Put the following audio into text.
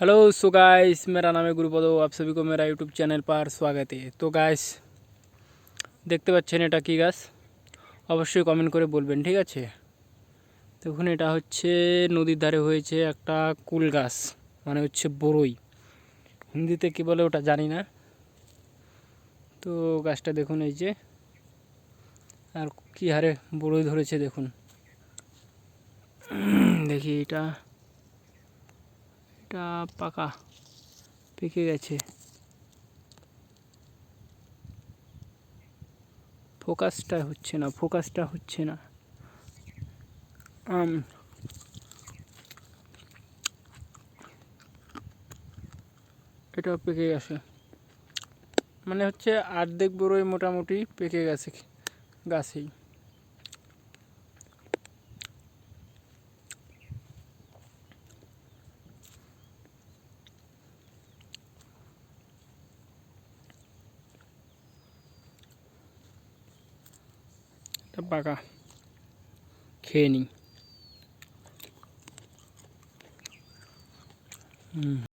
Hello so guys मेरा नाम है गुरुपद आप सभी को मेरा यूट्यूब চ্যানেল पर स्वागत है তো গাইস দেখতে পাচ্ছেন এটা কি গাছ অবশ্যই কমেন্ট করে বলবেন ঠিক আছে দেখুন এটা হচ্ছে নদীর ধারে হয়েছে একটা কুল গাছ মানে হচ্ছে বড়ই হিন্দিতে কী বলে ওটা জানি না তো গাছটা দেখুন এই যে আর কী হারে বড়ই ধরেছে দেখুন দেখি এটা এটা পাকা, পেকে গেছে। ফোকাসটা হচ্ছে না ফোকাসটা হচ্ছে না। আম। এটা পেকে গেছে। মানে হচ্ছে আর্ধেক বড়ই মোটামুটি পেকে গেছে গাছেই। এটা পাকা। খেয়ে নিই। হুম